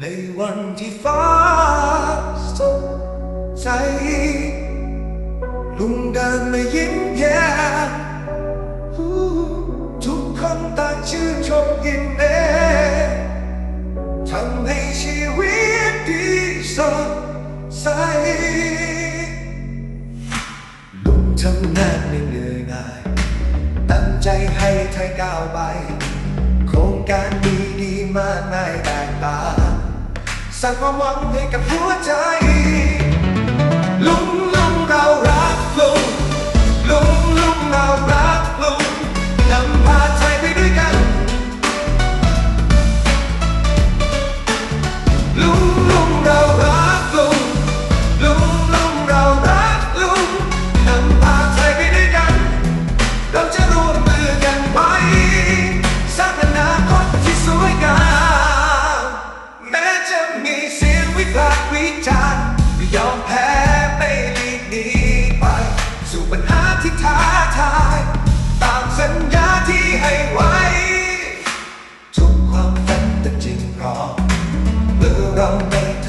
ในวันที่ฟ้าสดใส ลุงเดินมายิ้มแย้มทุกคนต่างชื่นชมยินดีทำให้ชีวิตดีสดใส ลุงทำงานไม่เหนื่อยง่าย ตั้งใจให้ไทยก้าวไป โครงการดีดีมากมายแตกตา สร้างความหวังให้กับหัวใจ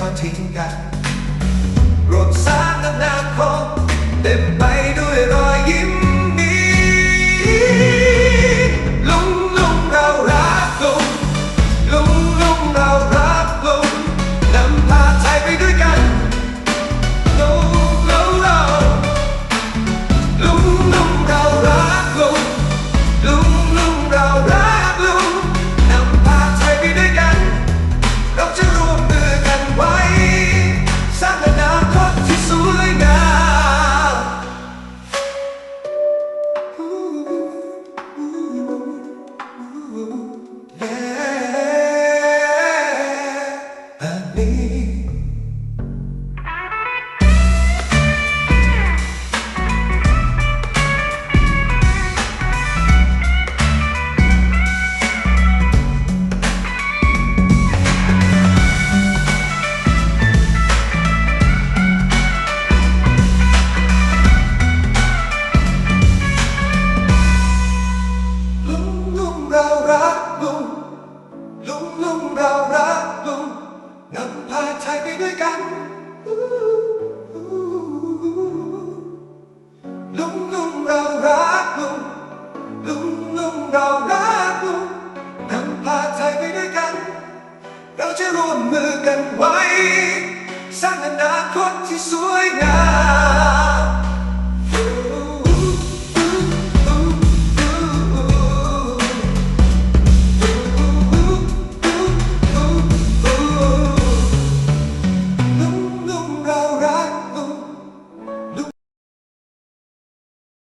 าทิ้งกันรถสาธารณะของเต็มไป จะร่วมมือกันไว้ สร้างอนาคตที่สวยงาม